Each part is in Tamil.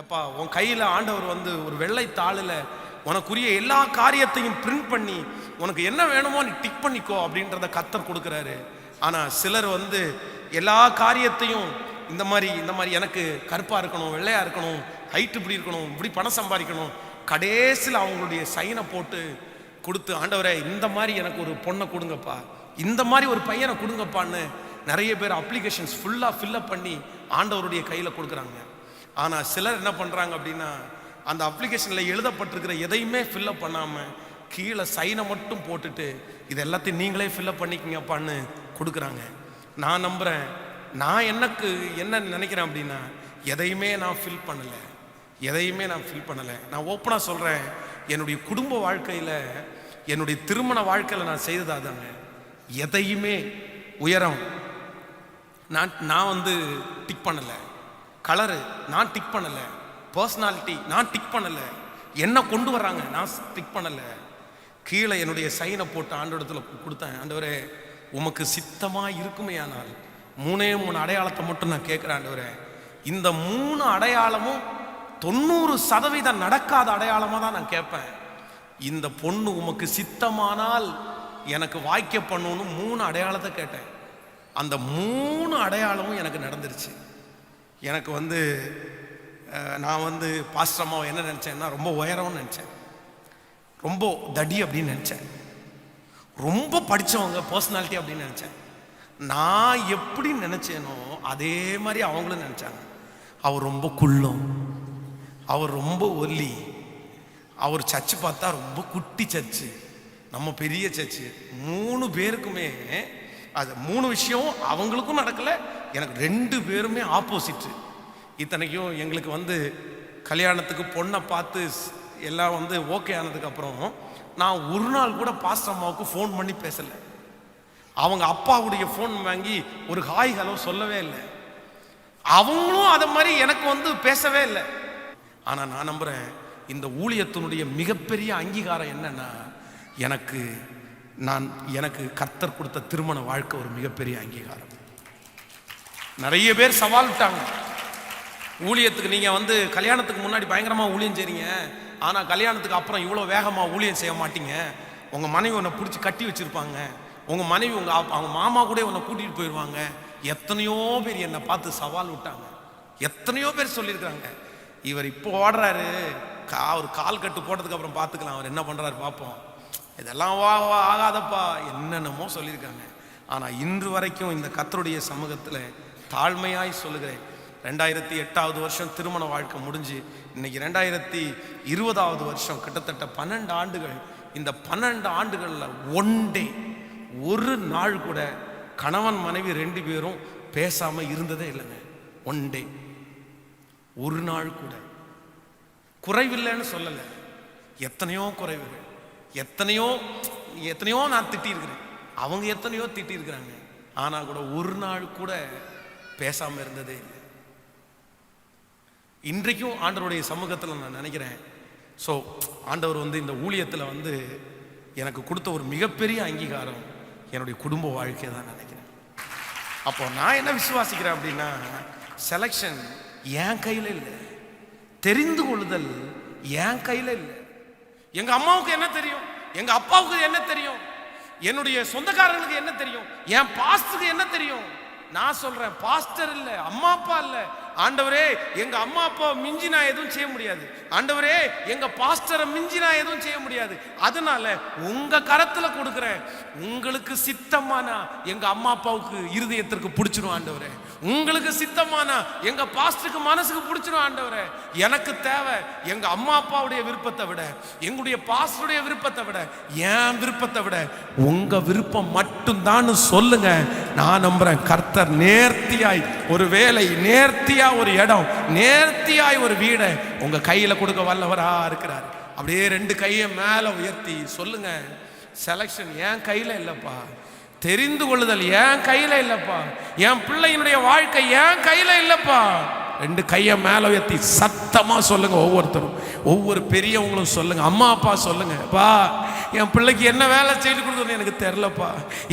எப்பா உன் கையில் ஆண்டவர் வந்து ஒரு வெள்ளை தாளில் உனக்குரிய எல்லா காரியத்தையும் பிரிண்ட் பண்ணி உனக்கு என்ன வேணுமோ நீ டிக் பண்ணிக்கோ அப்படின்றத கத்தர் கொடுக்குறாரு. ஆனால் சிலர் வந்து எல்லா காரியத்தையும் இந்த மாதிரி இந்த மாதிரி எனக்கு கருப்பாக இருக்கணும் வெள்ளையாக இருக்கணும் ஹைட் இப்படி இருக்கணும் இப்படி பணம் சம்பாதிக்கணும் கடைசியில் அவங்களுடைய சைனை போட்டு கொடுத்து ஆண்டவரே இந்த மாதிரி எனக்கு ஒரு பொண்ணை கொடுங்கப்பா. இந்த மாதிரி ஒரு பையனை கொடுங்கப்பான்னு நிறைய பேர் அப்ளிகேஷன்ஸ் ஃபுல்லாக ஃபில்லப் பண்ணி ஆண்டவருடைய கையில் கொடுக்குறாங்க. ஆனால் சிலர் என்ன பண்ணுறாங்க அப்படின்னா அந்த அப்ளிகேஷனில் எழுதப்பட்டிருக்கிற எதையுமே ஃபில்லப் பண்ணாமல் கீழே சைனை மட்டும் போட்டுட்டு இது எல்லாத்தையும் நீங்களே ஃபில்லப் பண்ணிக்கிங்கப்பான்னு கொடுக்குறாங்க. நான் நம்புகிறேன் நான் எனக்கு என்ன நினைக்கிறேன் அப்படின்னா எதையுமே நான் ஃபில் பண்ணலை. எதையுமே நான் ஃபில் பண்ணலை. நான் ஓப்பனாக சொல்கிறேன் என்னுடைய குடும்ப வாழ்க்கையில் என்னுடைய திருமண வாழ்க்கையில் நான் செய்ததாக தாங்க எதையுமே உயரம் நான் நான் வந்து டிக் பண்ணலை. கலரு நான் டிக் பண்ணலை. பர்சனாலிட்டி நான் டிக் பண்ணலை. என்ன கொண்டு வர்றாங்க நான் டிக் பண்ணலை. கீழே என்னுடைய சைனை போட்டு ஆண்டோடத்தில் கொடுத்தேன். ஆண்டவரே உமக்கு சித்தமாக இருக்குமே ஆனால் மூணே மூணு அடையாளத்தை மட்டும் நான் கேட்குறேன் ஆண்டவரே. இந்த மூணு அடையாளமும் தொண்ணூறு சதவீதம் நடக்காத அடையாளமாக தான் நான் கேட்பேன். இந்த பொண்ணு உமக்கு சித்தமானால் எனக்கு வாய்க்க பண்ணணும்னு மூணு அடையாளத்தை கேட்டேன். அந்த மூணு அடையாளமும் எனக்கு நடந்துருச்சு. எனக்கு வந்து நான் வந்து பாஸ்டரமாக என்ன நினச்சேன்னா ரொம்ப உயரம்னு நினச்சேன். ரொம்ப தடி அப்படின்னு நினச்சேன். ரொம்ப படித்தவங்க பர்சனாலிட்டி அப்படின்னு நினச்சேன். நான் எப்படி நினச்சேனோ அதே மாதிரி அவங்களும் நினச்சாங்க. அவர் ரொம்ப குள்ளம். அவர் ரொம்ப ஒல்லி. அவர் சர்ச்சு பார்த்தா ரொம்ப குட்டி சர்ச்சு. நம்ம பெரிய சர்ச்சு. மூணு பேருக்குமே அது மூணு விஷயம் அவங்களுக்கும் நடக்கலை எனக்கு ரெண்டு பேருமே ஆப்போசிட்டு இத்தனைக்கும் எங்களுக்கு வந்து கல்யாணத்துக்கு பொண்ணை பார்த்து எல்லாம் வந்து ஓகே ஆனதுக்கப்புறம் நான் ஒரு நாள் கூட பாஸ்டர் அம்மாவுக்கு ஃபோன் பண்ணி பேசலை. அவங்க அப்பாவுடைய ஃபோன் வாங்கி ஒரு ஹாய் ஹலோ சொல்லவே இல்லை. அவங்களும் அதை மாதிரி எனக்கு வந்து பேசவே இல்லை. ஆனால் நான் நம்புகிறேன் இந்த ஊழியத்தினுடைய மிகப்பெரிய அங்கீகாரம் என்னன்னா எனக்கு நான் எனக்கு கர்த்தர் கொடுத்த திருமண வாழ்க்கை ஒரு மிகப்பெரிய அங்கீகாரம். நிறைய பேர் சவால் விட்டாங்க. ஊழியத்துக்கு நீங்கள் வந்து கல்யாணத்துக்கு முன்னாடி பயங்கரமாக ஊழியம் செய்றீங்க. ஆனால் கல்யாணத்துக்கு அப்புறம் இவ்வளோ வேகமாக ஊழியம் செய்ய மாட்டீங்க. உங்கள் மனைவி உன்னை பிடிச்சி கட்டி வச்சுருப்பாங்க. உங்கள் மனைவி உங்கள் அவங்க மாமா கூட உன்னை கூட்டிகிட்டு போயிடுவாங்க எத்தனையோ பேர் என்னை பார்த்து சவால் விட்டாங்க. எத்தனையோ பேர் சொல்லியிருக்கிறாங்க. இவர் இப்போ ஓடுறாரு. கா ஒரு கால் கட்டு போட்டதுக்கு அப்புறம் பார்த்துக்கலாம். அவர் என்ன பண்ணுறாரு பார்ப்போம். இதெல்லாம் வா வா ஆகாதப்பா. என்னென்னமோ சொல்லியிருக்காங்க. ஆனால் இன்று வரைக்கும் இந்த கத்தருடைய சமூகத்தில் தாழ்மையாய் சொல்லுகிறேன். ரெண்டாயிரத்தி எட்டாவது வருஷம் திருமண வாழ்க்கை முடிஞ்சு இன்னைக்கு ரெண்டாயிரத்தி இருபதாவது வருஷம் கிட்டத்தட்ட பன்னெண்டு ஆண்டுகள் இந்த பன்னெண்டு ஆண்டுகளில் ஒன் டே ஒரு நாள் கூட கணவன் மனைவி ரெண்டு பேரும் பேசாமல் இருந்ததே இல்லைங்க. ஒன் டே ஒரு நாள் கூட. குறைவில்லைன்னு சொல்லலை. எத்தனையோ குறைவுகள். எத்தனையோ எத்தனையோ நான் திட்டியிருக்கிறேன். அவங்க எத்தனையோ திட்டியிருக்கிறாங்க. ஆனால் கூட ஒரு நாள் கூட பேசாமல் இருந்ததே இல்லை. இன்றைக்கும் ஆண்டவருடைய சமூகத்தில் நான் நினைக்கிறேன். ஸோ ஆண்டவர் வந்து இந்த ஊழியத்தில் வந்து எனக்கு கொடுத்த ஒரு மிகப்பெரிய அங்கீகாரம் என்னுடைய குடும்ப வாழ்க்கையை தான் நினைக்கிறேன். அப்போ நான் என்ன விசுவாசிக்கிறேன் அப்படின்னா செலெக்ஷன் என் கையில் இல்லை. தெரிந்து கொள்ளுதல் என் கையில் இல்லை. எங்க அம்மாவுக்கு என்ன தெரியும்? எங்க அப்பாவுக்கு என்ன தெரியும்? என்னுடைய சொந்தக்காரங்களுக்கு என்ன தெரியும்? என் பாஸ்டருக்கு என்ன தெரியும்? நான் சொல்றேன் பாஸ்டர் இல்ல அம்மா அப்பா இல்ல. ஆண்டவரே எங்க அம்மா அப்பா மிஞ்சி நான் எதுவும் செய்ய முடியாது. ஆண்டவரே எங்க பாஸ்டரை மிஞ்சி நான் எதுவும் செய்ய முடியாது. அதனால உங்க கரத்துல கொடுக்குறேன். உங்களுக்கு சித்தமானா எங்க அம்மா அப்பாவுக்கு இருதயத்திற்கு பிடிச்சிரும் ஆண்டவரே. உங்களுக்கு சித்தமானா எங்க பாஸ்டருக்கு மனசுக்கு பிடிச்சிடும் ஆண்டவரே. எனக்கு தேவை எங்க அம்மா அப்பாவுடைய விருப்பத்தை விட எங்களுடைய பாஸ்டருடைய விருப்பத்தை விட என் விருப்பத்தை விட உங்க விருப்பம் மட்டும்தான் சொல்லுங்க. நான் நம்புறேன் கர்த்தர் நேர்த்தியாய் ஒரு வேலை நேர்த்தியா ஒரு இடம் நேர்த்தியாய் ஒரு வீடை உங்க கையில கொடுக்க வல்லவரா இருக்கிறார். அப்படியே ரெண்டு கையை மேல உயர்த்தி சொல்லுங்க செலெக்ஷன் என் கையில இல்லப்பா. தெரிந்து கொள்ளுதல் ஏன் கையில் இல்லைப்பா. என் பிள்ளையினுடைய வாழ்க்கை ஏன் கையில் இல்லைப்பா. ரெண்டு கையை மேலே உயர்த்தி சத்தமாக சொல்லுங்கள் ஒவ்வொருத்தரும். ஒவ்வொரு பெரியவங்களும் சொல்லுங்கள் அம்மா அப்பா சொல்லுங்கள் பா என் பிள்ளைக்கு என்ன வேலை செய்து கொடுக்குறதுன்னு எனக்கு தெரிலப்பா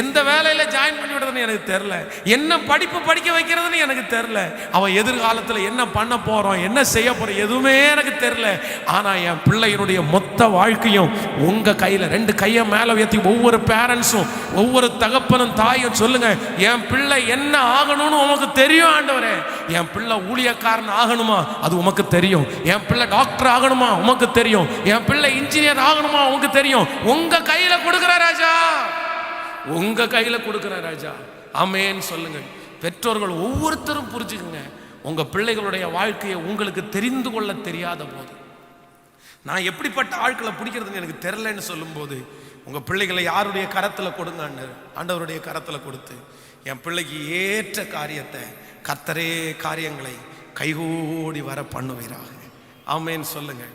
எந்த வேலையில் ஜாயின் பண்ணி விடுறதுன்னு எனக்கு தெரில என்ன படிப்பு படிக்க வைக்கிறதுன்னு எனக்கு தெரில அவன் எதிர்காலத்தில் என்ன பண்ண போகிறோம் என்ன செய்ய போகிறோம் எதுவுமே எனக்கு தெரில ஆனால் என் பிள்ளையினுடைய மொத்த வாழ்க்கையும் உங்கள் கையில். ரெண்டு கையை மேலே உயர்த்தி ஒவ்வொரு பேரண்ட்ஸும் ஒவ்வொரு தகப்பனும் தாயும் சொல்லுங்க என் பிள்ளை என்ன ஆகணும்னு உமக்கு தெரியும் ஆண்டவரே. என் பிள்ளை ஊழியக்காரன் ஆகணுமா? அது உமக்கு தெரியும். என் பிள்ளை டாக்டர் ஆகணுமா? உமக்கு தெரியும். என் பிள்ளை இன்ஜினியர் ஆகணுமா? உமக்கு தெரியும். உங்க கையில கொடுக்குற ராஜா. உங்க கையில கொடுக்குற ராஜா. அமேன்னு சொல்லுங்க. பெற்றோர்கள் ஒவ்வொருத்தரும் புரிஞ்சுக்குங்க. உங்க பிள்ளைகளுடைய வாழ்க்கையை உங்களுக்கு தெரிந்து கொள்ள தெரியாத போது நான் எப்படிப்பட்ட ஆட்களை பிடிக்கிறதுன்னு எனக்கு தெரிலன்னு சொல்லும்போது உங்கள் பிள்ளைகளை யாருடைய கரத்தில் கொடுங்கன்னு ஆண்டவருடைய கரத்தில் கொடுத்து என் பிள்ளைக்கு ஏற்ற காரியத்தை கத்தரே காரியங்களை கைகூடி வர பண்ணுவீராக. ஆமேன்னு சொல்லுங்கள்